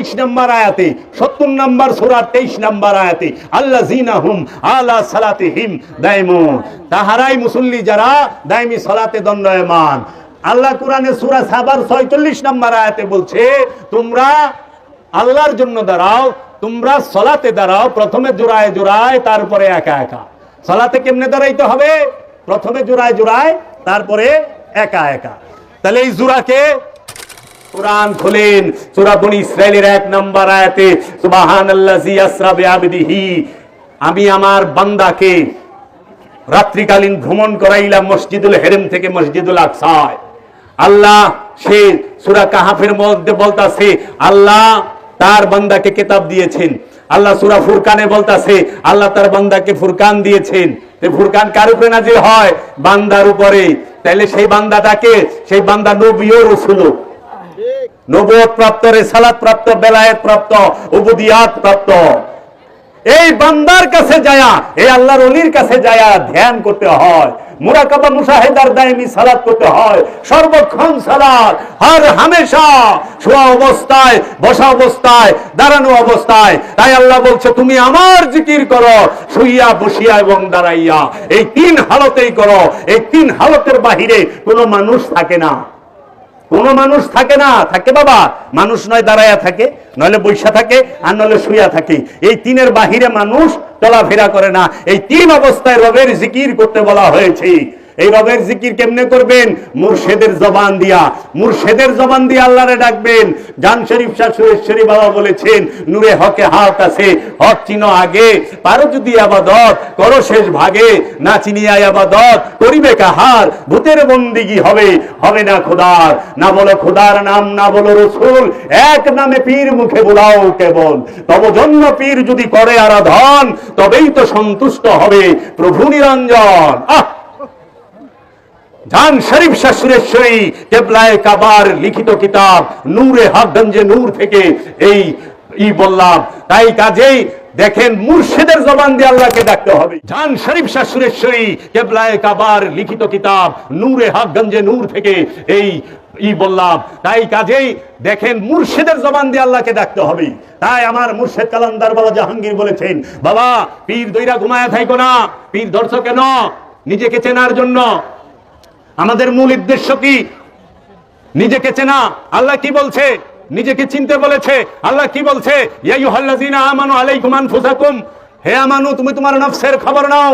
তেইশ নম্বর আয়াতে, সত্তর নম্বর সুরার তেইশ নম্বর আয়াতে আল্লাহ জিনা হুম আলা সালাতে হিম দাইমুন। তাহারাই মুসল্লি যারা দাইমি সালাতে দণ্ডয়মান। আল্লাহ কোরআনে সুরা সাবার ছয়চল্লিশ নম্বর আয়াতে বলছে, তোমরা আল্লাহর জন্য দাঁড়াও, তোমরা সলাতে দাঁড়াও, প্রথমে জোড়ায় জোড়ায়, তারপরে একা একা। সলাতে কেমনে দাঁড়াইতে হবে? প্রথমে জোড়ায় জোড়ায়, তারপরে একা একা। তাহলে এই জোড়াকে কোরআন খুলেন। সূরা বনি ইসরাইলের এক নম্বর আয়াতে, সুবহানাল্লাযী আসরা বিআবদিহি, আমি আমার বান্দাকে রাত্রিকালীন ভ্রমণ করাইলাম মসজিদুল হেরেম থেকে মসজিদুল আকসায়। আল্লাহ সে সূরা কাহাফের মধ্যে বলতাছে, আল্লাহ তার বান্দাকে কিতাব দিয়েছেন। আল্লাহ সূরা ফুরকানে বলতাছে, আল্লাহ তার বান্দাকে ফুরকান দিয়েছেন। ফুরকান কার উপরে নাজিল হয়? বান্দার উপরে। তাইলে সেই বান্দাটাকে, সেই বান্দা নবীও রসুলও। নবুয়ত প্রাপ্ত রেসালাত প্রাপ্ত বেলায়েত প্রাপ্ত উবুদিয়াত প্রাপ্ত এই বান্দার কাছে যায়া, এই আল্লাহর অলির কাছে যায়া ধ্যান করতে হয়। মুরাকাবা মুশাহিদার দাইমি সালাত করতে হয়। সর্বক্ষণ সালাত, হর হামেশা, শোয়া অবস্থায়, বসা অবস্থায়, দাঁড়ানো অবস্থায়। তাই আল্লাহ বলছে, তুমি আমার জিকির করো, শুইয়া, বসিয়া এবং দাঁড়াইয়া। এই তিন হালতেই করো। এই তিন হালতের বাহিরে কোনো মানুষ থাকে না। কোন মানুষ থাকে না, থাকে বাবা। মানুষ নয় দাঁড়াইয়া থাকে, নইলে বৈশা থাকে, আর নইলে শুয়া থাকে। এই তিনের বাহিরে মানুষ চলাফেরা করে না। এই তিন অবস্থায় রবের জিকির করতে বলা হয়েছে। এই রবের জিকির কেমনে করবেন? মুর্শেদের জবান দিয়া। মুর্শেদের জবান দিয়ে আল্লাহরে ডাকবেন। জান শরীফ শাহ সুরেশ্বরী বাবা বলেছেন, নূরে হকে হাত আছে, হক চিনো আগে। পারো যদি আবাদত, করো শেষ ভাগে। না চিনিয়া আবাদত, করিবে কাহার? ভূতের বন্দিগি হবে হবে না খোদার। না বলো খোদার নাম, না বলো রসুল। এক নামে পীর মুখে বোলাও কেবল। তব জন্য পীর যদি করে আরাধন, তবেই তো সন্তুষ্ট হবে প্রভু নিরঞ্জন। আহ! জান শরীফ শাহ সুরেশ্বরী কেবলায় কাবার লিখিত কিতাব, নূরে হকগঞ্জে নূর থেকে এই ই বললাম। তাই কাজেই দেখেন মুর্শিদের জবান দিয়ে আল্লাহকে ডাকতে হবে। জান শরীফ শাহ সুরেশ্বরী কেবলায় কাবার লিখিত কিতাব, নূরে হকগঞ্জে নূর থেকে এই ই বললাম। তাই কাজেই দেখেন মুর্শিদের জবান দিয়ে আল্লাহকে ডাকতে হবে। তাই আমার মুর্শেদ কালান্দার বাবা জাহাঙ্গীর বলেছেন, বাবা, পীর দইরা ঘুমায়া থাইকো না, পীর ধরছ কেন? নিজেকে চেনার জন্য আমাদের মূল উদ্দেশ্য কি? নিজেকে চেনা। আল্লাহ কি বলছে? নিজেকে চিনতে বলেছে। আল্লাহ কি বলছে? আমানু আলাইকুম আনফুসাকুম। হে আমানু, তুমি তোমার নফসের খবর নাও।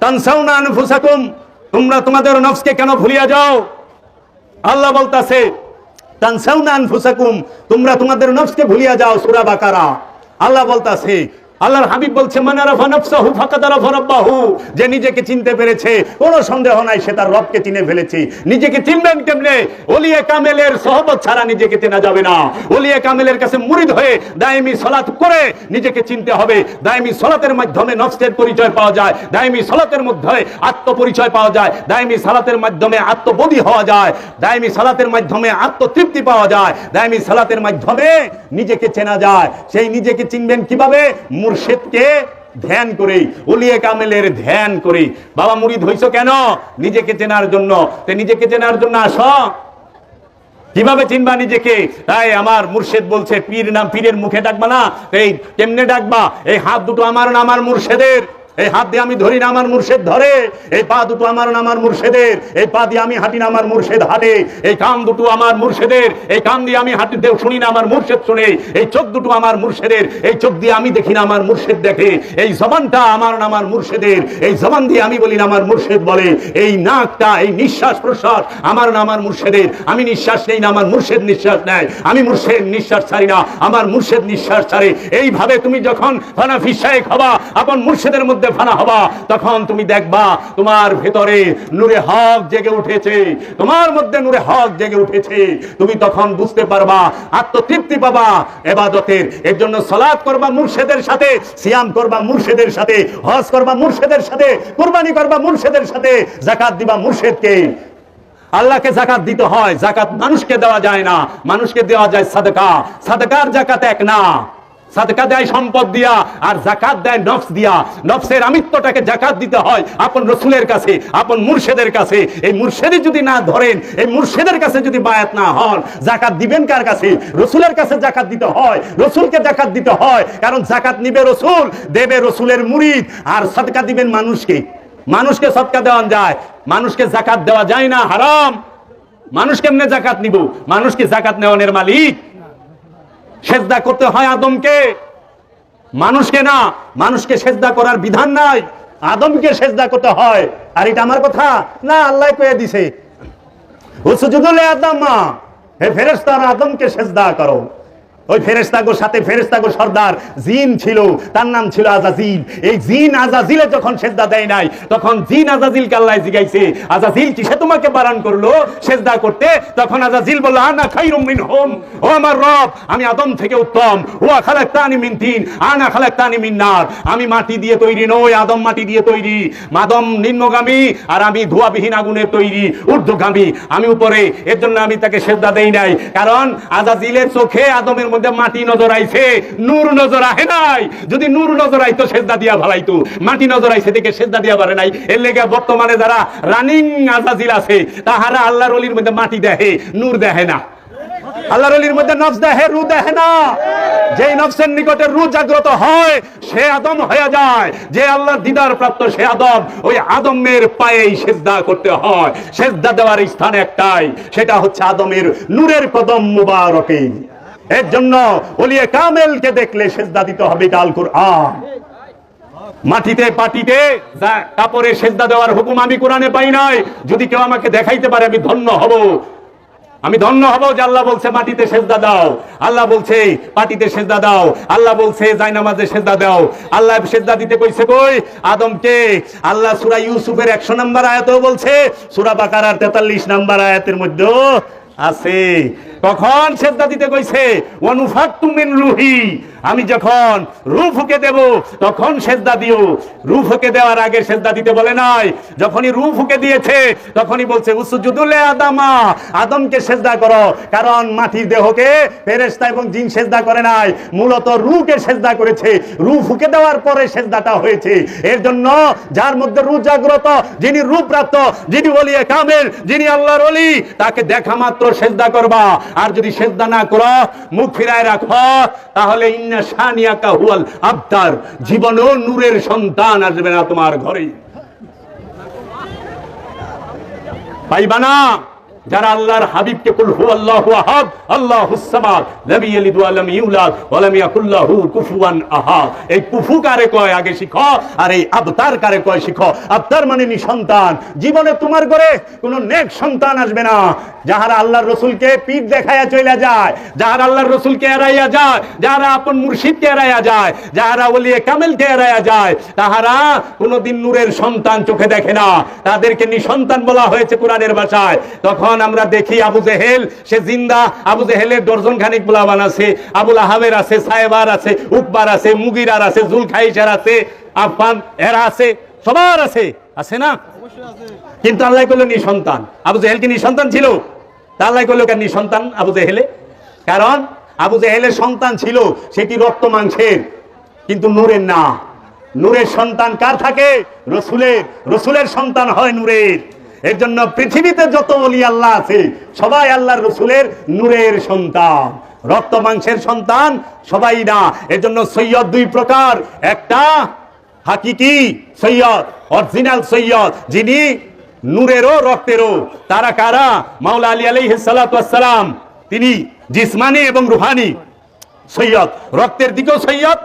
তানসাউনা আনফুসাকুম। তোমরা তোমাদের নফসকে কেন ভুলিয়া যাও? আল্লাহ বলতাছে, তানসাউনা আনফুসাকুম। তোমরা তোমাদের নফসকে ভুলিয়া যাও, সূরা বাকারা। আল্লাহ বলতাছে আল্লাহর হাবিব বলছে যে নিজেকে চিনতে পেরেছে, কোনো সন্দেহ নাই, সে তার রবকে চিনে ফেলেছে। নিজেকে চিনবেন কেমনে? ওলিয়ে কামেলের সহবত ছাড়া নিজেকে চেনা যাবে না। ওলিয়ে কামেলের কাছে মুরিদ হয়ে দায়েমি সালাত করে নিজেকে চিনতে হবে। দায়েমি সালাতের মাধ্যমে নফসের পরিচয় পাওয়া যায়। দায়েমি সালাতের মধ্যে আত্মপরিচয় পাওয়া যায়। দায়েমি সালাতের মাধ্যমে আত্মবোধী হওয়া যায়। দায়েমি সালাতের মাধ্যমে আত্মতৃপ্তি পাওয়া যায়। দায়েমি সালাতের মাধ্যমে নিজেকে চেনা যায়। সেই নিজেকে চিনবেন কীভাবে? মুর্শিদকে ধ্যান করে উলিয়ে কামেলের ধ্যান করে বাবা মুরিদ হইছো কেন? নিজেকে চেনার জন্য। তে নিজেকে চেনার জন্য আস। কীভাবে চিনবা নিজেকে? তাই আমার মুর্শেদ বলছে, পীর নাম পীরের মুখে ডাকবা না? এই কেমনে ডাকবা? এই হাত দুটো আমার না আমার মুর্শেদের? এই হাত দিয়ে আমি ধরি না আমার মুর্শেদ ধরে, এই পা দুটো আমার না আমার মুর্শেদের, এই পা দিয়ে আমি হাঁটি না আমার মুর্শেদ হাঁটে, এই কান দুটো আমার মুর্শেদের, এই কান দিয়ে আমি হাঁটিতে শুনি না আমার মুর্শেদ শুনে, এই চোখ দুটো আমার মুর্শেদের, এই চোখ দিয়ে আমি দেখি না আমার মুর্শেদ দেখে, এই জবানটা আমার না আমার মুর্শেদের, এই জবান দিয়ে আমি বলি না আমার মুর্শেদ বলে, এই নাকটা, এই নিঃশ্বাস প্রশ্বাস আমার না আমার মুর্শেদের, আমি নিঃশ্বাস নেই না আমার মুর্শেদ নিঃশ্বাস নেয়, আমি মুর্শেদ নিঃশ্বাস ছাড়ি না, আমার মুর্শেদ নিঃশ্বাস ছাড়ে, এইভাবে তুমি যখন ফানা ফিসায় খাবা আপন মুর্শেদের মধ্যে ফানা হবা, তখন তুমি দেখবা তোমার ভেতরে নূরে হক জেগে উঠেছে। তোমার মধ্যে নূরে হক জেগে উঠেছে। তুমি তখন বুঝতে পারবা, আত্মতৃপ্তি পাবা এবাদতের। এর জন্য সালাত করবা মুর্শেদের সাথে, সিয়াম করবা মুর্শেদের সাথে, হজ করবা মুর্শেদের সাথে, কুরবানি করবা মুর্শেদের সাথে জাকাত দিবা মুর্শেদকে। আল্লাহকে জাকাত দিতে হয় জাকাত মানুষকে দেওয়া যায় না। মানুষকে দেওয়া যায় সাদকা। সাদকার জাকাত এক না। সাদকা দেয় সম্পদ দিয়া আর জাকাত দেয় নফস দিয়া। নফসের আমিত্বটাকে জাকাত দিতে হয় আপন রসুলের কাছে, আপন মুর্শেদের কাছে। এই মুর্শেদি যদি না ধরেন, এই মুর্শেদের কাছে যদি বায়াত না হন, জাকাত দিবেন কার কাছে? রসুলের কাছে জাকাত দিতে হয়, রসুলকে জাকাত দিতে হয়। কারণ জাকাত নিবে রসুল, দেবে রসুলের মুরিদ। আর সদকা দিবেন মানুষকে। মানুষকে সদকা দেওয়া যায়। মানুষকে জাকাত দেওয়া যায় না, হারাম। মানুষ কেমনে জাকাত নিব? মানুষকে জাকাত নেওয়ানের মালিক সেজদা করতে হয় আদমকে। মানুষকে না, মানুষকে সেজদা করার বিধান নাই। আদমকে সেজদা করতে হয়। আর এটা আমার কথা? না, আল্লাহ কয়ে দিছে। হুসুজুদুল মা, হে ফেরেস্তার আদমকে সেজদা করো। ওই ফেরেশতাগোর সাথে ফেরেশতাগো সর্দার জিন ছিল, তার নাম ছিল আজাজিল। এই জিন আজাজিলে যখন সেজদা দেয় নাই, তখন জিন আজাজিলকে আল্লাহ জিগাইছে, আজাজিল, কিসে তোমাকে বারণ করল সেজদা করতে? তখন আজাজিল বলল, আনা খাইরুম মিনহুম। ও আমার রব, আমি আদম থেকে উত্তম। ও খালাক্তানি মিন তিন, আনা খালাক্তানি মিন নার। আমি মাটি দিয়ে তৈরি নই, আদম মাটি দিয়ে তৈরি। মাদম নিম্নগামী, আর আমি ধোয়াবিহীন আগুনের তৈরি, ঊর্ধ্বগামী। আমি উপরে, এর জন্য আমি তাকে সেজদা দেই নাই। কারণ আজাজিলের চোখে আদমের মধ্যে মাটি নজর আইছে, নূর নজর আহে নাই। যদি নূর নজর আইতো, সেজদা দিয়া ভালাইতো। মাটি নজর আইছে দেখে সেজদা দিয়া পারে নাই। এর লেগে বর্তমানে যারা রানিং আজাজিল আছে, তাহারা আল্লাহর অলির মধ্যে মাটি দেখে, নূর দেখে না। আল্লাহর অলির মধ্যে নফস দেখে, রু দেখে না। যেই নফসের নিকটে রু জাগ্রত হয়, সে আদম হয়ে যায়। যে আল্লাহর দিদার প্রাপ্ত সে আদম, ওই আদমের পায়েই সেজদা করতে হয়। সেজদা দেওয়ার স্থান একটাই, সেটা হচ্ছে আদমের নূরের কদম মুবারকে। এর জন্য ওলিয়ে কামেলকে দেখলে সেজদা দিতে হবে কাল কুরআন মাটিতে, পাটিতে কাপড়ে সেজদা দেওয়ার হুকুম আমি কোরআনে পাই নাই। যদি কেউ আমাকে দেখাইতে পারে, আমি ধন্য হব। আমি ধন্য হব যে আল্লাহ বলছে, মাটিতে সেজদা দাও। আল্লাহ বলছে, পাটিতে সেজদা দাও। আল্লাহ বলছে, জায়নামাজে সেজদা দাও। আল্লাহ সেজদা দিতে কইছে কই? আদমকে। আল্লাহ সূরা ইউসুফের 100 নম্বর আয়াতেও বলছে, সূরা বাকারার 43 নম্বর আয়াতের মধ্যেও আছে। কখন সেদ্ধা দিতে কইছে? ওয়ানুফাক্তু মিন রুহি। আমি যখন রূহ ফুকে দেব, তখন সেজদা দিও। রূহ ফুকে দেওয়ার আগে সেজদা দিতে বলে নাই। যখনই রূহ ফুকে দিয়েছে, তখনই বলছে, উসুজুদুলে আদামা, আদমকে সেজদা করো, কারণ মাটির দেহকে ফেরেশতা এবং জিন সেজদা করে নাই। মূলত রূহকে সেজদা করেছে। রূহ ফুকে দেওয়ার পরে সেজদাটা হয়েছে। এর জন্য যার মধ্যে রূহ জাগ্রত, যিনি রূপ প্রাপ্ত যিনি বলিয়ে কামেল যিনি আল্লাহর অলি তাকে দেখা মাত্র সেজদা করবা। আর যদি সেজদা না করো, মুখ ফিরায় রাখো তাহলে ইন্না শানিয়াকা হুয়াল আবতার জীবনেও নূরের সন্তান আসবে না তোমার ঘরে। পাইবা না? যারা আল্লাহর হাবিবকে কুল হু আল্লাহু আহাদ আল্লাহুস সামাদ, লাম ইয়ালিদ ওয়া লাম ইউলাদ ওয়া লাম ইয়াকুল কুফুয়ান আহাদ। এই কুফু কারে কয়? আগে শিখো। আর এই আবতার কারে কয় শিখো? আবতার মানে নিঃসন্তান জীবনে তোমার ঘরে কোনো নেক সন্তান আসবে না। যাহারা আল্লাহর রসুলকে পিঠ দেখাইয়া চলে যায়, যাহারা আল্লাহর রসুলকে এড়াইয়া যায়, যাহারা আপন মুর্শিদকে এড়াইয়া যায়, যাহারা ওলিয়ে কামেলকে এড়াইয়া যায়, তাহারা কোনোদিন নূরের সন্তান চোখে দেখে না। তাদেরকে নিঃসন্তান বলা হয়েছে কোরআনের ভাষায়। তখন আমরা দেখি আবু জেহেল, সে জিন্দা। আবু জেহেলের দর্জন খানিক পোলাবান আছে, আবুল আহামের আছে সাহেবার আছে, উকবার আছে, মুগিরার আছে জুলখাইসার আছে আফান এরা আছে, সবার আছে। আছে না? কিন্তু আল্লাহ করল নিঃসন্তান। আবু জেহেল কি নিঃসন্তান ছিল? আল্লাহ করল কেন নিঃসন্তান আবু জেহেলে? কারণ আবু জেহেলের সন্তান ছিল, সেটি রক্ত মাংসের, কিন্তু নূরের না। নূরের সন্তান কার থাকে? রসুলের। রসুলের সন্তান হয় নূরের। এর জন্য পৃথিবীতে যত অলি আল্লাহ আছে, সবাই আল্লাহর রসুলের নূরের সন্তান, রক্ত মাংসের সন্তান, সবাই না। এর জন্য সৈয়দ দুই প্রকার। একটা হাকিকি সৈয়দ, অরিজিনাল সৈয়দ, যিনি নূরেরও, রক্তেরও। তারা কারা? মাওলা আলী আলাইহিস সালাতু ওয়াস সালাম। তিনি জিসমানি এবং রুহানি সৈয়দ। রক্তের দিকেও সৈয়দ,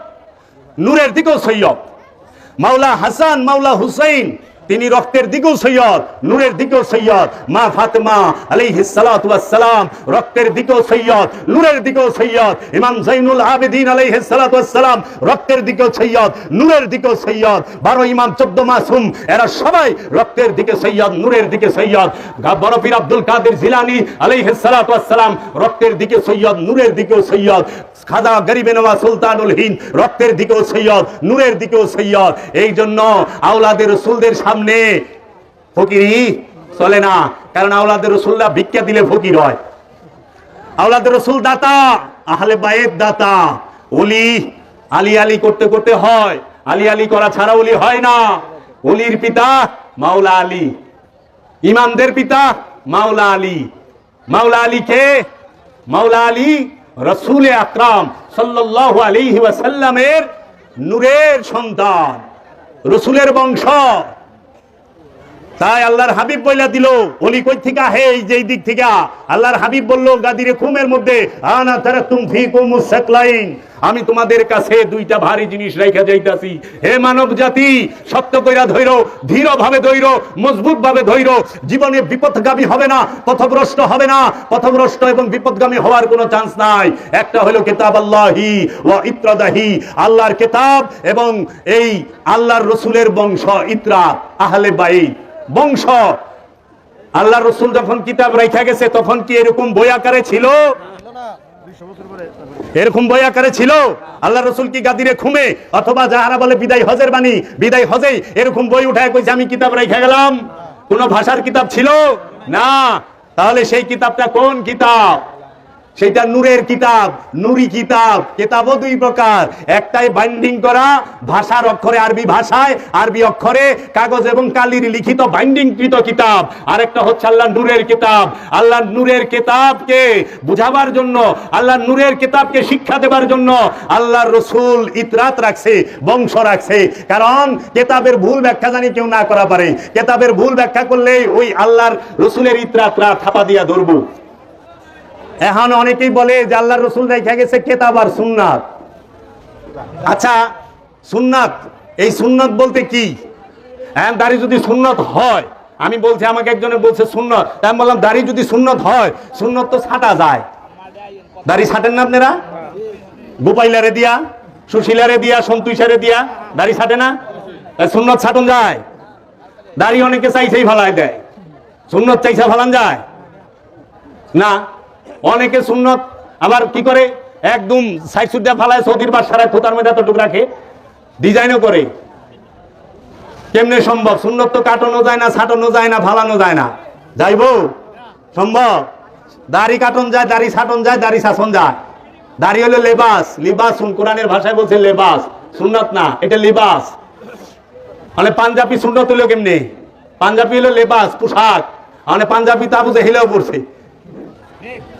নূরের দিকেও সৈয়দ। মাওলা হাসান, মাওলা হুসাইন তিনি রক্তের দিকেও সৈয়দ, নূরের দিকেও সৈয়দ, মা ফাতেমা আলাইহিস সালাতু সালাম রক্তের দিকেও সৈয়দ, নূরের দিকেও সৈয়দ, ইমাম জাইনুল আবেদিন আলাইহিস সালাতু সালাম রক্তের দিকেও সৈয়দ, নূরের দিকেও সৈয়দ, বারো ইমাম, চোদ্দ মাসুম, এরা সবাই রক্তের দিকে সৈয়দ, নূরের দিকে সৈয়দ। বড় পীর আব্দুল কাদের জিলানি আলাইহিস সালাতু সালাম রক্তের দিকে সৈয়দ, নূরের দিকেও সৈয়দ। খাজা গরিবে নওয়াজ সুলতানুল হিন্দ, রক্তের দিকেও সৈয়দ, নূরের দিকেও সৈয়দ। এই জন্য আওলাদের, রসুলদের সামনে ফকিরি চলে না। কারণ আওলাদের রসুল্লাহ ভিক্ষা দিলে ফকির হয়। আওলাদের রসুল দাতা, আহলে বায়েত দাতা। ওলি আলী আলী করতে করতে হয়। আলী আলী করা ছাড়া ওলি হয় না। অলির পিতা মাওলা আলী। ইমামদের পিতা মাওলা আলী। মাওলা আলী কে? মাওলা আলী রসুল আকরাম সাল্লাল্লাহু আলাইহি ওয়াসাল্লামের নূরের সন্তান। রসুলের বংশ। তাই আল্লাহর হাবিব বইলা দিল অলি কই থেকে? হে যে দিক থেকে। আল্লাহর হাবিব বলল, গাদিরে খুমের মধ্যে, আনা তারা তুম ফি কুমুস সাকলাইন। আমি তোমাদের কাছে দুইটা ভারী জিনিস রেখে যাইতাছি। হে মানব জাতি, সত্য কইরা ধৈর ধীর ভাবে ধৈর মজবুত ভাবে ধৈর জীবনে বিপদগামী হবে না, পথভ্রষ্ট হবে না। পথভ্রষ্ট এবং বিপদগামী হওয়ার কোনো চান্স নাই। একটা হলো কিতাব আল্লাহি ওয়া ইত্রাদাহি, আল্লাহর কিতাব এবং এই আল্লাহর রসুলের বংশ, ইত্রা, আহলে বাইত। বংশ। আল্লাহ রসুল যখন কিতাব রেখা গেছে, তখন কি এরকম বই আকারে ছিল? এরকম বই আকারে ছিল? আল্লাহ রসুল কি গাদিরে খুমে অথবা যাহারা বলে, বিদায় হজের বাণী, বিদায় হজেই, এরকম বই উঠায় কইছে, আমি কিতাব রেখে গেলাম। কোন ভাষার কিতাব ছিল? না। তাহলে সেই কিতাবটা কোন কিতাব? সেটা নূরের কিতাব, নুরি কিতাব, কিতাবও দুই প্রকার। একটাই বাইন্ডিং করা, ভাষার অক্ষরে আরবি ভাষায়, আরবি অক্ষরে কাগজ এবং কালির লিখিত বাইন্ডিংকৃত কিতাব। আরেকটা হচ্ছে আল্লাহ নূরের কিতাব। আল্লাহ নূরের কিতাবকে বুঝাবার জন্য, আল্লাহ নূরের কিতাবকে শিক্ষা দেবার জন্য আল্লাহর রসুল ইতরাত রাখছে, বংশ রাখছে। কারণ কেতাবের ভুল ব্যাখ্যা জানি কেউ না করা পারে। কেতাবের ভুল ব্যাখ্যা করলেই ওই আল্লাহর রসুলের ইতরাতরা থাপা দিয়া ধরবো। এখন অনেকেই বলে যে আল্লাহর রসুল রেখে গেছে কেতাব আর সুন্নাত। আচ্ছা সুন্নাত, এই সুন্নাত বলতে কি? হ্যাঁ দাড়ি যদি সুন্নত হয়, আমি বলছি, আমাকে একজনে বলছে সুন্নত তাই বললাম, দাড়ি যদি সুন্নত হয়, সুন্নত তো ছাটা যায়। দাড়ি ছাটেন না আপনারা? গোপাইলারে দিয়া, সুশীলারে দিয়া, সন্তুষারে দিয়া, দাড়ি ছাটে না? সুন্নত ছাটন যায়। দাড়ি অনেকে চাইছেই ফালাই দেয়। সুন্নত চাইছে ফালান যায়। না অনেকে সুন্নত, আবার কি করে? একদম সাইড সুদ্ধা ফালায় সৌদির বাসারায় থোতার মধ্যে এতটুক রাখে, ডিজাইনও করে। কেমনে সম্ভব? সুন্নত তো কাটানো যায় না, ছাটানো যায় না, ফালানো যায় না। যাইব? সম্ভব? দাড়ি কাটন যায়, দাড়ি ছাটন যায়, দাড়ি শাসন যায়। দাড়ি হলো লেবাস, লিবাস কোরআনের ভাষায় বলছে লেবাস। সুন্নত না, এটা লিবাস। মানে পাঞ্জাবি সুন্নত হলো কেমনে? পাঞ্জাবি হলো লেবাস, পোশাক। মানে পাঞ্জাবি তো আবু হিলেও পড়ছে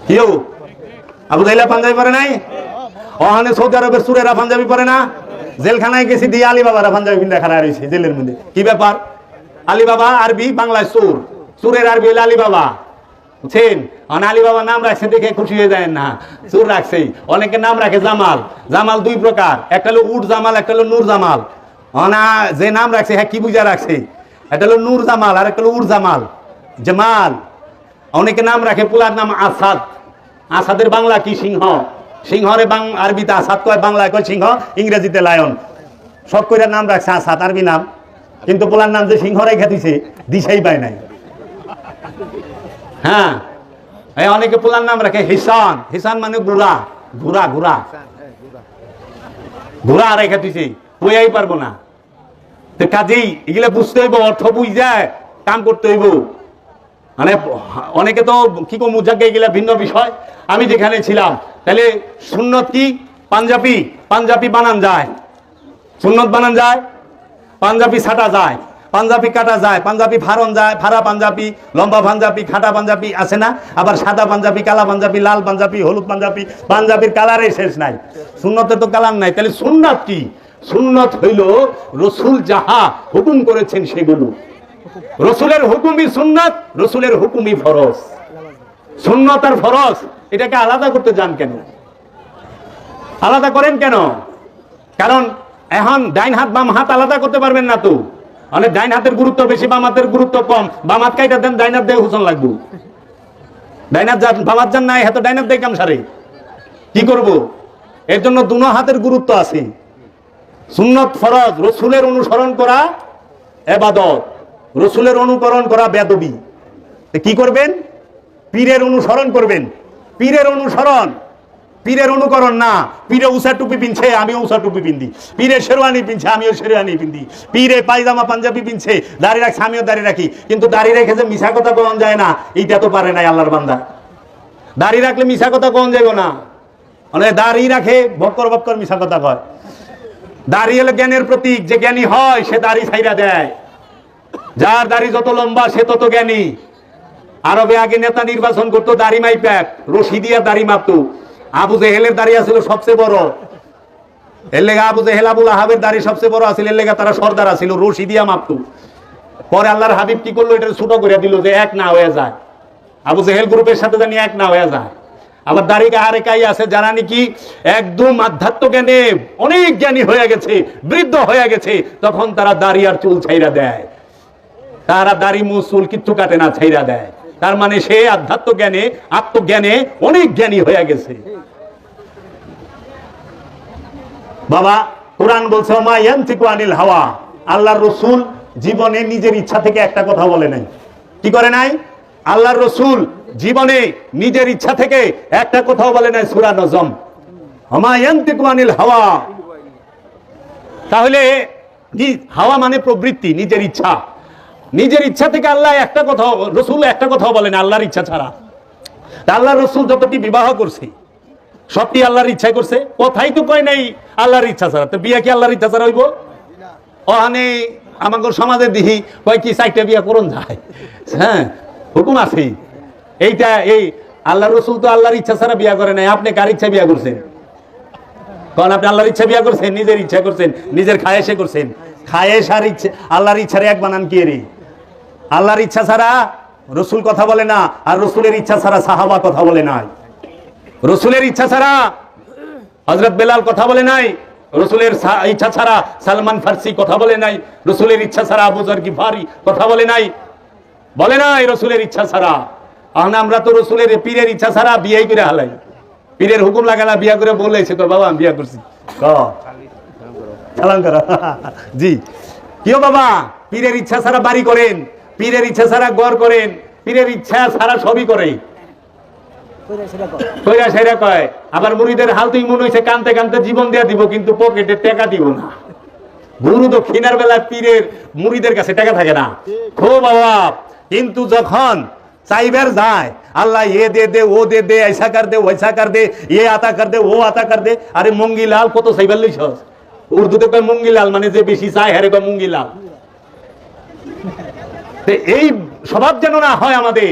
কেউ আবু জাহিলা পাঞ্জাবি পরে নাই? ওখানে সৌদি আরবের সুরেরা পাঞ্জাবি পরে না? জেলখানায় গেছি দিয়ে আলী বাবারা পাঞ্জাবি পিন্ধা খানা রয়েছে জেলের মধ্যে। কি ব্যাপার? আলী বাবা আরবি, বাংলায় সুর। সুরের আরবি হলো আলী বাবা বুঝছেন অনে আলী নাম রাখছে দেখে খুশি হয়ে যায় না। সুর রাখছেই। অনেকে নাম রাখে জামাল। জামাল দুই প্রকার। একটা হলো উট জামাল, একটা হলো নূর জামাল। অনা যে নাম রাখছে হ্যাঁ কি বুঝা রাখছে? একটা হলো নূর জামাল আর একটা হলো উর জামাল। জামাল। অনেকে নাম রাখে, পুলার নাম আসাদ। আসাদের বাংলা কি সিংহ? সিংহরে বাং আরবিতে আসাদ কয়? বাংলায় কয় সিংহ? ইংরেজিতে লায়ন। সব কইরা নাম রাখছে আসাদ, আরবি নাম। কিন্তু পোলার নাম যে সিংহ রেখে দিছে দিশাই পায় নাই। হ্যাঁ অনেকে পোলার নাম রাখে হিসান। হিসান মানে ঘোড়া ঘুরা ঘোড়া ঘোড়া রেখে দিছে বইয়াই পারব না। কাজেই এগুলা বুঝতে হইব, অর্থ বুঝ যায় কাম করতে হইব। মানে অনেকে তো কি কম উজ্জাকে গেলে ভিন্ন বিষয়। আমি যেখানে ছিলাম, তাহলে সুন্নত কি? পাঞ্জাবি পাঞ্জাবি বানান যায়। সুন্নত বানান যায়, পাঞ্জাবি ছাটা যায়, পাঞ্জাবি কাটা যায়, পাঞ্জাবি ফারন যায় ফাড়া পাঞ্জাবি, লম্বা পাঞ্জাবি, খাটা পাঞ্জাবি আছে না? আবার সাদা পাঞ্জাবি, কালা পাঞ্জাবি, লাল পাঞ্জাবি, হলুদ পাঞ্জাবি, পাঞ্জাবির কালারের শেষ নাই। সুন্নতে তো কালার নাই। তাহলে সুন্নত কি? সুন্নত হইল রসুল যাহা হুকুম করেছেন সেগুলো। রসুলের হুকুমই সুন্নাত, রসুলের হুকুমই ফরজ। সুন্নত আর ফরজ, এটাকে আলাদা করতে যান কেন? আলাদা করেন কেন? কারণ এখন ডাইন হাত, বাম হাত আলাদা করতে পারবেন না তো। মানে ডাইন হাতের গুরুত্ব বেশি, বাম হাতের গুরুত্ব কম। বাম হাত কাইটা দেন, ডাইন হাত দিয়ে হুসন লাগবো। ডাইন হাত বাম হাত যান নাই হাতে ডাইন হাত দিয়ে কাম সারে। কি করব? এর জন্য দুনো হাতের গুরুত্ব আছে। সুন্নত ফরজ, রসুলের অনুসরণ করা এবাদত। রসুলের অনুকরণ করা বেদবি। কি করবেন? পীরের অনুসরণ করবেন। পীরের অনুসরণ। পীরের অনুকরণ না। পীরে উষা টুপি পিনছে, আমিও উষা টুপি পিন্দি। পীরে শেরওয়ানি পিনছে, আমিও শেরওয়ানি পিন্দি। পীরে পায়জামা, পাঞ্জাবি পিনছে, দাড়ি রাখছে, আমিও দাড়ি রাখি। কিন্তু দাড়ি রেখে যে মিশা কথা কন যায় না, এইটা তো পারে নাই আল্লাহর বান্দা। দাড়ি রাখলে মিশা কথা কন যাইব না। মানে দাড়ি রাখে বক্কর বক্কর মিশা কথা কয়। দাড়ি হলো জ্ঞানের প্রতীক, যে জ্ঞানী হয়, সে দাড়ি ছাইরা দেয়। যার দাড়ি যত লম্বা, সে তত জ্ঞানী। আরবে আগে নেতা নির্বাচন করতো, দাড়ি মাই প্যাক রশি দিয়া দাড়ি মাপতো। আবু জেহেলের দাড়ি আছিল সবচেয়ে বড়। এর লেগে আবু জেহেল, আবুল আহাবের দাড়ি সবচেয়ে বড় আছিল, এর লেগে তারা সর্দার আছিল, রশি দিয়া মাপতো। পরে আল্লাহর হাবিব কি করল এটা ছোট করে দিল যে এক না হয়ে যায়। আবু জেহেল গ্রুপের সাথে জানি এক না হয়ে যায়। আবার দাড়ি কাহারে কাই আছে, যারা নাকি একদম আধ্যাত্ম জ্ঞানে অনেক জ্ঞানী হয়ে গেছে, বৃদ্ধ হয়ে গেছে, তখন তারা দাড়ি আর চুল ছাইরা দেয়। তারা দাড়ি মুসুল কিচ্ছু কাটে না ছাইরা দেয়। তার মানে সে আধ্যাত্ম জ্ঞানে আত্মজ্ঞানে অনেক জ্ঞানী হয়ে গেছে। বাবা, কোরআন বলছে আনিল হাওয়া। আল্লাহর রসুল জীবনে নিজের ইচ্ছা থেকে একটা কথা বলে নাই। কি করে নাই? আল্লাহর রসুল জীবনে নিজের ইচ্ছা থেকে একটা কথাও বলে নাই, সূরা নজম। আনিল হাওয়া। তাহলে হাওয়া মানে প্রবৃত্তি, নিজের ইচ্ছা। নিজের ইচ্ছা থেকে আল্লাহ একটা কথা রসুল একটা কথাও বলেন, আল্লাহর ইচ্ছা ছাড়া। আল্লাহ রসুল যতটি বিবাহ করছে, সবটি আল্লাহর ইচ্ছা করছে, কথাই তো কয় নাই, আল্লাহর ইচ্ছা ছাড়া। তো বিয়া কি আল্লাহর ইচ্ছা ছাড়া হইব? ওখানে আমাদের সমাজে দিহি কয় কি, চারটা বিয়া করুন যায়। হ্যাঁ হুকুম আছে এইটা, এই আল্লাহ রসুল তো আল্লাহর ইচ্ছা ছাড়া বিয়া করে নাই, আপনি কার ইচ্ছা বিয়া করছেন? কারণ আপনি আল্লাহর ইচ্ছা বিয়া করছেন, নিজের ইচ্ছা করছেন, নিজের খায়েশে করছেন। খায়েশ আর ইচ্ছা, আল্লাহর ইচ্ছার এক বানান কি রে আল্লাহর ইচ্ছা ছাড়া রসুল কথা বলে না, আর রসুলের ইচ্ছা ছাড়া সাহাবা কথা বলে নাই। রসুলের ইচ্ছা ছাড়া হজরত বেলাল কথা বলে নাই, রসুলের ইচ্ছা ছাড়া সালমান ফার্সি কথা বলে নাই, রসুলের ইচ্ছা ছাড়া আবু জর গিফারি কথা বলে নাই। বলে নাই রসুলের ইচ্ছা ছাড়া। এখন আমরা তো রসুলের পীরের ইচ্ছা ছাড়া বিয়ে করে হালাই। পীরের হুকুম লাগালা বিয়া করে বলেছে তো বাবা, আমি বিয়া করছি। জি। কেউ বাবা, পীরের ইচ্ছা ছাড়া বাড়ি করেন। পীরের ইচ্ছা ছাড়া গড় করেন পীরের ইচ্ছা ছাড়া সবই করে কইরা সেরা কয় আবার মুড়িদের হাল তুই মনে হয়েছে কানতে কানতে জীবন দেয়া দিব কিন্তু পকেটে টাকা দিব না গুরু তো খিনার বেলা পীরের মুড়িদের কাছে টাকা থাকে না খুব অভাব কিন্তু যখন চাইবার যায় আল্লাহ এ দে দে ও দে দে ऐसा कर दे वैसा कर दे ये आता कर दे वो आता कर दे আরে মঙ্গিলাল কত চাইবার লইছস উর্দুতে কয় মঙ্গিলাল মানে যে বেশি চায় হারে কয় মঙ্গিলাল তো এই স্বভাব যেন না হয় আমাদের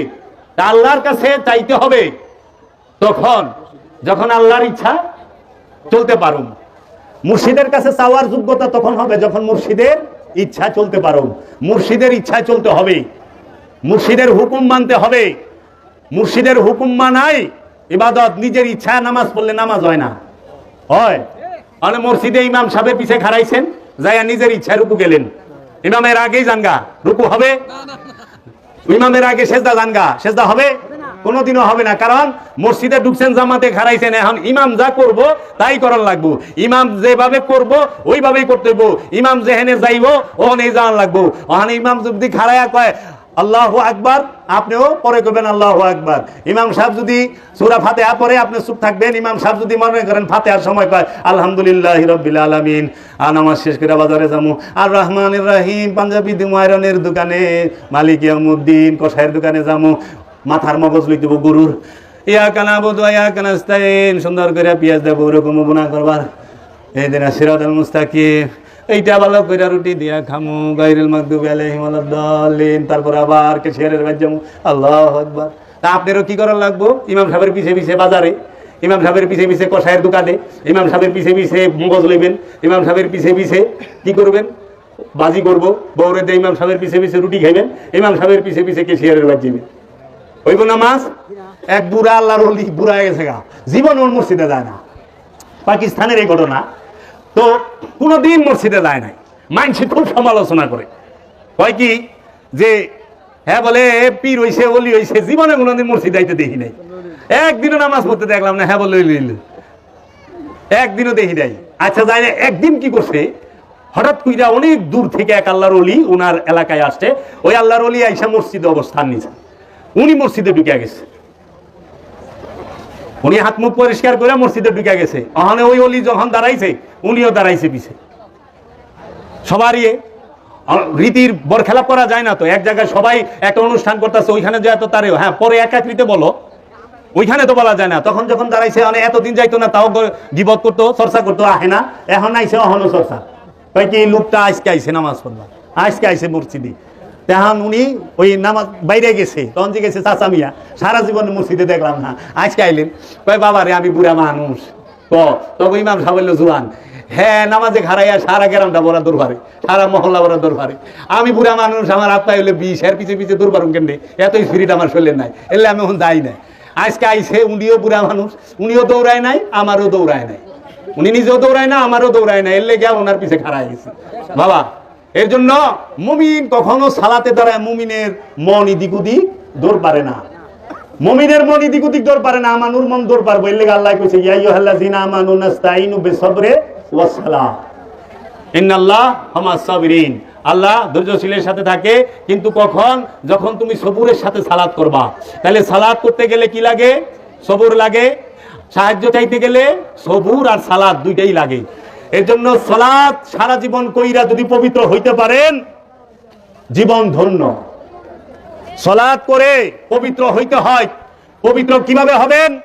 আল্লাহর কাছে চাইতে হবে। তখন, যখন আল্লাহর ইচ্ছা, চলতে পারুন মুর্শিদের কাছে চাওয়ার যোগ্যতা তখন হবে যখন মুর্শিদের ইচ্ছা চলতে পারো মুর্শিদের ইচ্ছায় চলতে হবে। মুর্শিদের হুকুম মানতে হবে। মুর্শিদের হুকুম মানাই ইবাদত, নিজের ইচ্ছা, নামাজ পড়লে নামাজ হয় না। হয়। মানে মসজিদে ইমাম সাহেবের পিছে খাড়াইছেন, যাইয়া নিজের ইচ্ছায় রুকু গেলেন। ইমামের আগেই জানগা। রুকু হবে? ইমামের আগে সেজদা জানগা। সেজদা হবে? কোনোদিনও হবে না। কারণ মসজিদে ঢুকছেন, জামাতে খারাইছেন এখন ইমাম যা করব, তাই করার লাগবো। ইমাম যেভাবে করব, ওইভাবেই করতে হইব। ইমাম যেখানে যাইব ওখানে যাওয়ার লাগবো। ওখানে ইমাম যদি খাড়াইয়া কয় আল্লাহ আকবার, আপনিও পরে করবেন আল্লাহ আকবার। ইমাম সাহেব যদি সুরা ফাতেহা পরে আপনি চুপ থাকবেন। ইমাম সাহেব যদি মনে করেন ফাতেহার সময় পায়, আলহামদুলিল্লাহ রব্বিল আলামিন। আর নামাজ শেষ করে বাজারে যাব আর রহমান রাহিম, পাঞ্জাবি দিমায়রনের দোকানে, মালিক ইয়ামুদ্দিন কষাইয়ের দোকানে যাব মাথার মগজ লই দেবো গরুর। ইয়া কানা বোধ ইয়া কানাস্তাইন সুন্দর করে পেঁয়াজ দেবো ওরকম বোনা করবার। এই দিন সিরাদাল মুস্তাকিম। এইটা ভালো করে রুটি দিয়া খামু গাইরুল মাকদুব আলাইহিম ওয়ালাদ-দাল্লিন তারপর আবার কেশিয়ারের বাড়ি যাব আল্লাহু আকবার। তা আপনারও কি করার লাগবো? ইমাম সাহেবের পিছে পিছে বাজারে, ইমাম সাহেবের পিছে পিছে কষায়ের দোকানে, ইমাম সাহেবের পিছে পিছে মগজ লইবেন, ইমাম সাহেবের পিছে পিছে কি করবেন? বাজি করব, বউরে দিয়ে ইমাম সাহেবের পিছে পিছে রুটি খাইবেন, ইমাম সাহেবের পিছে পিছে কেশিয়ারের বাড়ি যাবেন হইব না মাছ? এক বুড়া আল্লাহর বুড়া গেছে গা। জীবন ওর মসজিদে যায় না। পাকিস্তানের এই ঘটনা। তো কোনোদিন মসজিদে যায় নাই। মানসি খুব সমালোচনা করে। হয় কি? যে হ্যাঁ বলে, পীর হইছে, অলি হইছে, জীবনে কোনোদিন মসজিদ যাইতে দেখি নাই। একদিনও নামাজ পড়তে দেখলাম না। হ্যাঁ বলে একদিনও দেখি নাই। আচ্ছা যাই একদিন কি করছে? হঠাৎ কইরা অনেক দূর থেকে এক আল্লাহর অলি ওনার এলাকায় আসছে। ওই আল্লাহর অলি আইসা মসজিদে অবস্থান নিয়েছে উনি মসজিদে ঢুকে গেছে। উনি হাত মুখ পরিষ্কার করে মসজিদে ঢুকে গেছে। ওখানে ওই অলি যখন দাঁড়াইছে, উনিও দাঁড়াইছে পিছে। সবারই রীতির বরখেলাপ করা যায় না তো। এক জায়গায় সবাই একটা অনুষ্ঠান করতেছে, ওইখানে যায় তো তারে হ্যাঁ পরে একাকৃতে বলো। ওইখানে তো বলা যায় না। তখন যখন দাঁড়াইছে মানে এতদিন যাইতো না, তাও গিবত করতো, চর্চা করতো, আহে না। এখন আইছে অহনো চর্চা। তাই কি, লোকটা আজকে আইসে নামাজ পড়বা আজকে আইসে মসজিদে। তখন উনি ওই নামাজ বাইরে গেছে তখন গেছে, চাচা মিয়া। সারা জীবন মসজিদে দেখলাম না, আজকে আইলেন। কয়, বাবা রে, আমি বুড়া মানুষ। ক, তবে ইমাম সাহেব বলল, জুয়ান হ্যাঁ নামাজে খারাইয়া সারা গ্রামটা বড় দরবারে, সারা মহল্লা বড় দরবারে। আমি বুড়া মানুষ, আমার হাত পায়ে হলে বিষ, এর পিছে পিছে দরবার কেন এতই স্পিরিট আমার শরীরে নাই, এলে আমি এখন যাই না আজকে আইসে উনিও বুড়া মানুষ, উনিও দৌড়ায় নাই, আমারও দৌড়ায় নাই। উনি নিজেও দৌড়ায় না, আমারও দৌড়ায় না এর লেগে ওনার পিছে খাড়াই গেছে। বাবা এর জন্য মুমিন কখনো সালাতে দাঁড়ায় মুমিনের মন ইদিক উদিক দৌড় পারে না। মুমিনের মন ইদিক উদিক দৌড় পারে না, আমানুর মন দৌড় পারব। এর লেগে আল্লাহ কইছে, ইয়া আইয়ুহাল্লাযিনা আমানু নাস্তাইনু বিসবরে ওয়াস সালাহ ইন্নাল্লাহ হামাস সাবিরিন আল্লাহ ধৈর্যশীলের সাথে থাকে, কিন্তু কখন? যখন তুমি সবুরের সাথে সালাত করবা। তাহলে সালাত করতে গেলে কি লাগে? সবুর লাগে। সাহায্য চাইতে গেলে সবুর আর সালাদ দুইটাই লাগে। এর জন্য সালাত সারা জীবন কইরা যদি পবিত্র হইতে পারেন, জীবন ধন্য। সলাদ করে পবিত্র হইতে হয়। পবিত্র কীভাবে হবেন?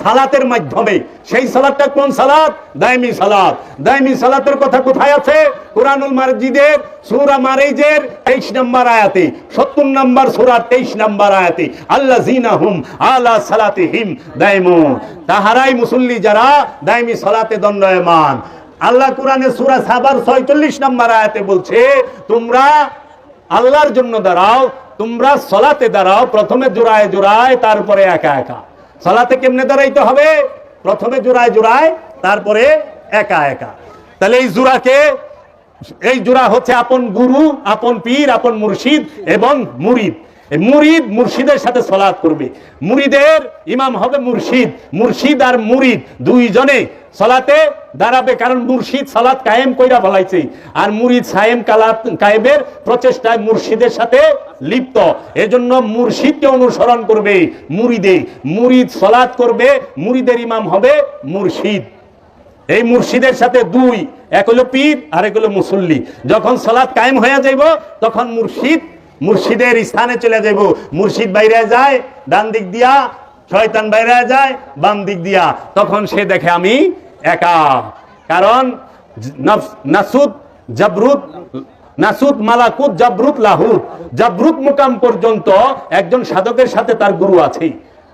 সালাতের মাধ্যমে। সেই সালাতটা কোন সালাত দাইমি সালাত দাইমি সালাতের কথা কোথায় আছে? কোরআনুল মারজিদের, সূরা মারিজের 23 নম্বর আয়াতে। 70 নম্বর সূরা 23 নম্বর আয়াতে। আল্লাযিনা হুম আলা সালাতিহিম দাইমুন তাহারাই মুসল্লি যারা দাইমি সালাতে দণ্ডায়মান। আল্লাহ কোরআনে সুরা সাবার 46 নম্বর আয়াতে বলছে, তোমরা আল্লাহর জন্য দাঁড়াও, তোমরা সলাতে দাঁড়াও, প্রথমে জোড়ায় জোড়ায়, তারপরে একা একা। সলাতে কেমনে দাঁড়াইতে হবে? প্রথমে জোড়ায় জোড়ায়, তারপরে একা একা। তাহলে এই জোড়াকে, এই জোড়া হচ্ছে আপন গুরু, আপন পীর, আপন মুর্শিদ এবং মুরিদ। মুরিদ মুর্শিদের সাথে সলাৎ করবে। মুরিদের ইমাম হবে মুর্শিদ। মুর্শিদ আর মুরিদ দুইজনে সলাতে দাঁড়াবে, কারণ মুর্শিদ সালাত কায়েম কইরা বলাইছে আর মুরিদ সায়েম কালাত কায়েমের প্রচেষ্টায় মুর্শিদের সাথে লিপ্ত। এজন্য মুর্শিদকে অনুসরণ করবে মুরিদে। মুরিদ সলাৎ করবে, মুরিদের ইমাম হবে মুর্শিদ। এই মুর্শিদের সাথে দুই, এক হলো পীর আর এক হলো মুসল্লি। যখন সালাত কায়েম হয়ে যাইব, তখন মুর্শিদ মুর্শিদের স্থানে চলে যাইব মুর্শিদ বাইরে যায়, ডান দিক দিয়া শয়তান বাইরে যায়, বাম দিক দিয়া। তখন সে দেখে আমি একা। কারণ নাসুদ জাবরুত নাসুদ মালাকুত, জাবরুত লাহুত জাবরুত মুকাম পর্যন্ত একজন সাধকের সাথে তার গুরু আছে।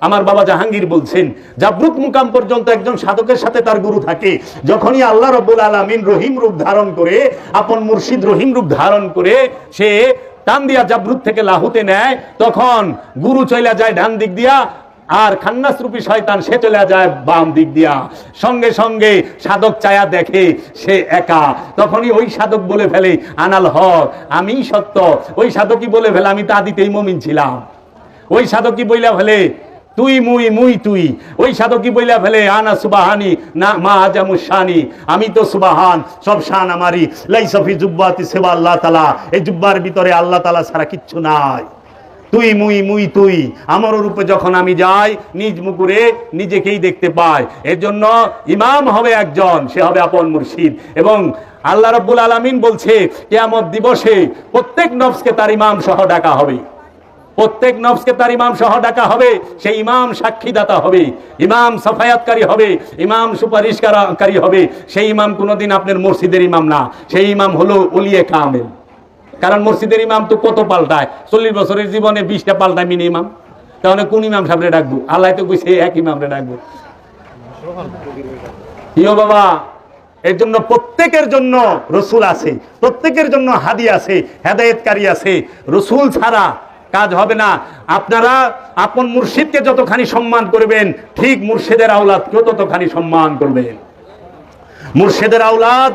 আমার বাবা জাহাঙ্গীর বলছেন, জাবরুত মুকাম পর্যন্ত একজন সাধকের সাথে তার গুরু থাকে। যখনই আল্লাহ রব্বুল আলামিন রহিম রূপ ধারণ করে, আপন মুর্শিদ রহিম রূপ ধারণ করে, সে টান দিয়া জাবরুত থেকে লাহুতে নেয়, তখন গুরু চলে যায় ডান দিক দিয়া, আর খান্নাস রূপী শয়তান সে চলে যায় বাম দিক দিয়া। সঙ্গে সঙ্গে সাধক চায়া দেখে সে একা। তখনই ওই সাধক বলে ফেলে, আনাল হক, আমি সত্য। ওই সাধকই বলে ফেলে, আমি তা দিতেই মমিন ছিলাম। ওই সাধকই বইলা ফেলে তুই মুই মুই তুই। ওই সাধকই বইলা ফেলে, আনা সুবাহানি, না মা আজামুসানি আমি তো সুবাহান, সব শান আমারই। লাইসফি জুব্বাতি সেবা আল্লাহ তালা এই জুব্বার ভিতরে আল্লাহ তালা ছাড়া কিচ্ছু নাই। তুই মুই মুই তুই। আমার রূপে যখন আমি যাই, নিজ মুকুরে নিজেকেই দেখতে পাই। এর জন্য ইমাম হবে একজন, সে হবে আপন মুর্শিদ। এবং আল্লাহ রব্বুল আলামিন বলছে, কেয়ামত দিবসে প্রত্যেক নফসকে তার ইমাম সহ ডাকা হবে। প্রত্যেক নফসকে তার ইমাম সহ ডাকা হবে, সেই ইমাম সাক্ষীদাতা হবে, ইমাম সাফায়াতকারী হবে, ইমাম সুপারিশকারী হবে, সেই ইমাম কোনোদিন আপনার মসজিদের ইমাম না, সেই ইমাম হলো উলিয়ে কামেল। কারণ মসজিদের ইমাম তো কত পাল্টায়? চল্লিশ বছরের জীবনে বিশটা পাল্টায় মিনি ইমাম। তাহলে কোন ইমাম সাহেবরে ডাকবো? আল্লাহ তো কইছে এক ইমামরে ডাকবো। ইয়ো বাবা, এর জন্য প্রত্যেকের জন্য রসুল আছে, প্রত্যেকের জন্য হাদি আছে, হেদায়েতকারী আছে। রসুল ছাড়া কাজ হবে না। আপনারা আপন মুর্শিদকে যতখানি সম্মান করবেন, ঠিক মুর্শিদের আওলাদকেও ততখানি সম্মান করবেন। মুর্শিদের আওলাদ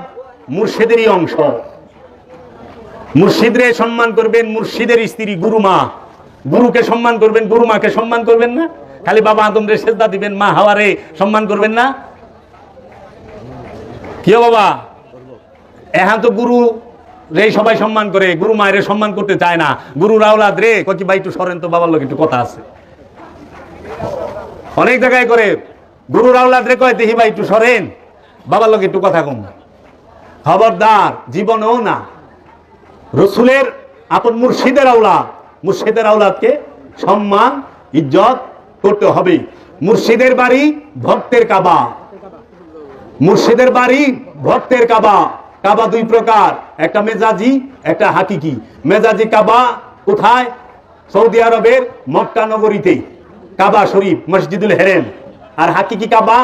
মুর্শিদেরই অংশ। মুর্শিদরে সম্মান করবেন মুর্শিদের স্ত্রী গুরুমা। গুরুকে সম্মান করবেন, গুরুমাকে সম্মান করবেন না? খালি বাবা আদমরে সেজদা দিবেন, মা হাওয়ারে সম্মান করবেন না? কেউ বাবা? এখন তো গুরু রে সবাই সম্মান করে, গুরু মায়ের সম্মান করতে চায় না। গুরু রাওলাদ রে কচি ভাই একটু সরেন তো, বাবার লোক একটু কথা আছে। অনেক জায়গায় করে, গুরু রাওলাদ রে কয়, দেখি ভাই একটু সরেন, বাবার লোক একটু কথা কম। খবরদার, জীবনও না। রসুলের আপন মুর্শিদের আওলাদ মুর্শিদের আওলাদকে সম্মান, ইজ্জত করতে হবে। মুর্শিদের বাড়ি ভক্তের কাবা। মুর্শিদের বাড়ি ভক্তের কাবা। কাবা দুই প্রকার, একটা মেজাজি, একটা হাকিকি। মেজাজি কাবা কোথায়? সৌদি আরবের মক্কা নগরীতে কাবা শরীফ, মসজিদুল হেরেম। আর হাকিকি কাবা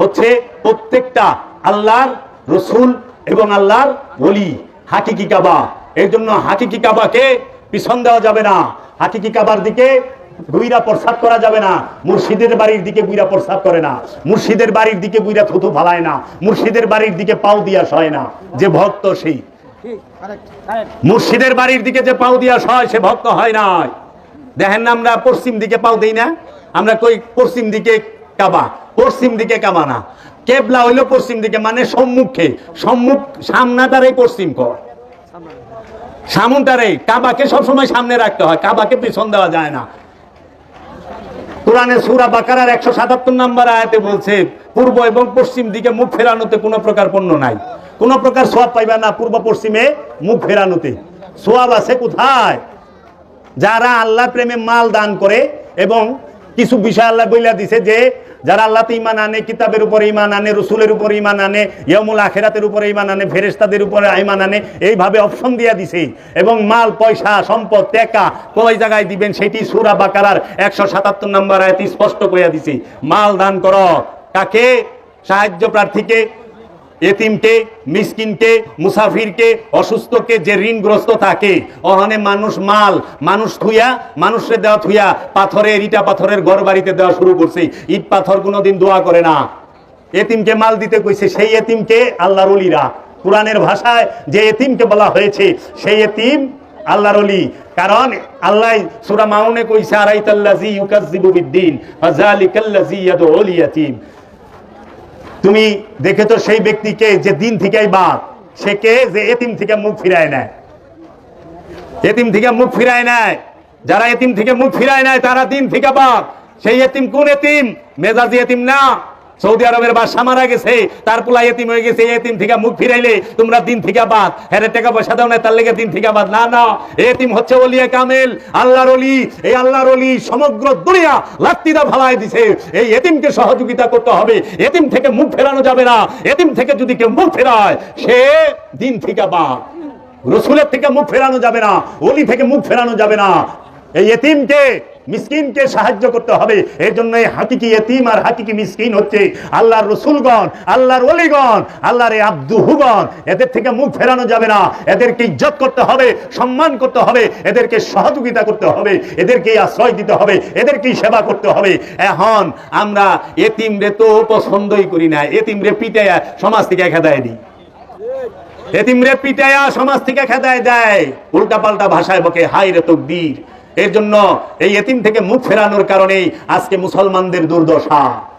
হচ্ছে প্রত্যেকটা আল্লাহর রসুল এবং আল্লাহর ওলি, হাকিকি কাবা। এর জন্য হাকিকি কাবাকে পিছন দেওয়া যাবে না। হাকিকি কাবার দিকে বুইরা প্রসাদ করা যাবে না। মুর্শিদের বাড়ির দিকে বুইরা প্রসাদ করে না। মুর্শিদের বাড়ির দিকে বুইরা থুতু ফালায় না। মুর্শিদের বাড়ির দিকে পাও দিয়া সয় না। যে ভক্ত সেই। মুর্শিদের বাড়ির দিকে যে পাও দিয়া সয়, সে ভক্ত হয় না দেখেন না আমরা পশ্চিম দিকে পাও দেই না। আমরা কই পশ্চিম দিকে কাবা, পশ্চিম দিকে কাবা না কেবলা হইল পশ্চিম দিকে মানে সম্মুখে। সম্মুখ সামনাটারে পশ্চিম কর। সামনটারে, কাবাকে সবসময় সামনে রাখতে হয়। কাবাকে পিছন দেওয়া যায় না। কোরআনে সুরা বাকারার একশো সাতাত্তর নম্বর আয়াতে বলছে, পূর্ব এবং পশ্চিম দিকে মুখ ফেরানোতে কোনো প্রকার পণ্য নাই। কোনো প্রকার সোয়াব পাইবা না পূর্ব পশ্চিমে মুখ ফেরানোতে। সোয়াব আছে কোথায়? যারা আল্লাহ প্রেমে মাল দান করে এবং কিছু বিষয় আল্লাহ বইলা দিছে যে যারা আল্লাহতে ইমান আনে, কিতাবের উপরে ইমান আনে, রসুলের উপরে ইমান আনে ইয়মুল আখেরাতের উপরে ইমান আনে ফেরেস্তাদের উপরে ইমান আনে, এইভাবে অপশন দিয়া দিছে। এবং মাল, পয়সা, সম্পদ, টেকা কয় জায়গায় দিবেন সেটি সুরা বাকারার একশো সাতাত্তর নম্বর আয়াতি স্পষ্ট কইয়া দিছে। মাল দান কর। কাকে? সাহায্য প্রার্থীকে। এতিমকে, মিসকিনকে, মুসাফিরকে, অসুস্থকে যে ঋণগ্রস্ত থাকে ওখানে মানুষ মাল, মানুষ থুইয়া, মানুষের দেওয়া থুইয়া পাথরের ইটা পাথরের ঘর বাড়িতে দেওয়া শুরু করছে। ইট পাথর কোনোদিন দোয়া করে না। এতিমকে মাল দিতে কইছে, সেই এতিমকে আল্লাহর অলিরা। কোরআনের ভাষায় যে এতিমকে বলা হয়েছে, সেই এতিম আল্লাহর অলি। কারণ আল্লাহ সূরা মাউনে কইছে, আরাইতাল্লাযী ইউকাজ্জিবু বিদ্দিন, ফাযালিকাল্লাযী ইয়াদউল ইয়াতীম তুমি দেখে তো সেই ব্যক্তিকে যে দিন থেকে বাদ, সে কে যে এতিম থেকে মুখ ফিরায় নেয়? এতিম থেকে মুখ ফিরায় নেয়। যারা এতিম থেকে মুখ ফিরায় নেয়, তারা দিন থেকে বাদ। সেই এতিম কোন এতিম? মেজাজি এতিম না। সৌদি আরবের বাদশা মারা গেছে, তার পোলা এতিম হয়ে গেছে এতিম থেকে মুখ ফিরাইলে তোমরা দিন থেকে বাদ হ্যাঁ টাকা পয়সা দাও না তার লেগে দিন থেকে বাদ না না, এতিম হচ্ছে ওলিয়া কামেল আল্লাহর অলি, এই আল্লাহর অলি সমগ্র দুনিয়া লাত্তিদা ভালায় দিছে। এই এতিমকে সহযোগিতা করতে হবে। এতিম থেকে মুখ ফেরানো যাবে না। এতিম থেকে যদি কেউ মুখ ফেরায়, সে দিন থেকে বাদ রসুলের থেকে মুখ ফেরানো যাবে না, অলি থেকে মুখ ফেরানো যাবে না। এই এতিমকে মিসকিনকে সাহায্য করতে হবে। এই জন্য এই হাকিকি এতিম আর হাকিকি মিসকিন হচ্ছে আল্লাহর রসুলগণ, আল্লাহর অলিগণ আল্লাহর এই আব্দুহুগণ। এদের থেকে মুখ ফেরানো যাবে না। এদেরকে ইজ্জত করতে হবে, সম্মান করতে হবে, এদেরকে সহযোগিতা করতে হবে এদেরকে আশ্রয় দিতে হবে, এদেরকেই সেবা করতে হবে। এখন আমরা এতিম রে তো পছন্দই করি না। এতিম রে পিটে সমাজ থেকে খেদায় দিই। এতিমরে পিটায়া সমাজ থেকে খেদায় দেয়। উল্টা পাল্টা ভাষায় বকে হাই রে তকবীর এর জন্য এই এতিম থেকে মুখ ফেরানোর কারণেই আজকে মুসলমানদের দুর্দশা।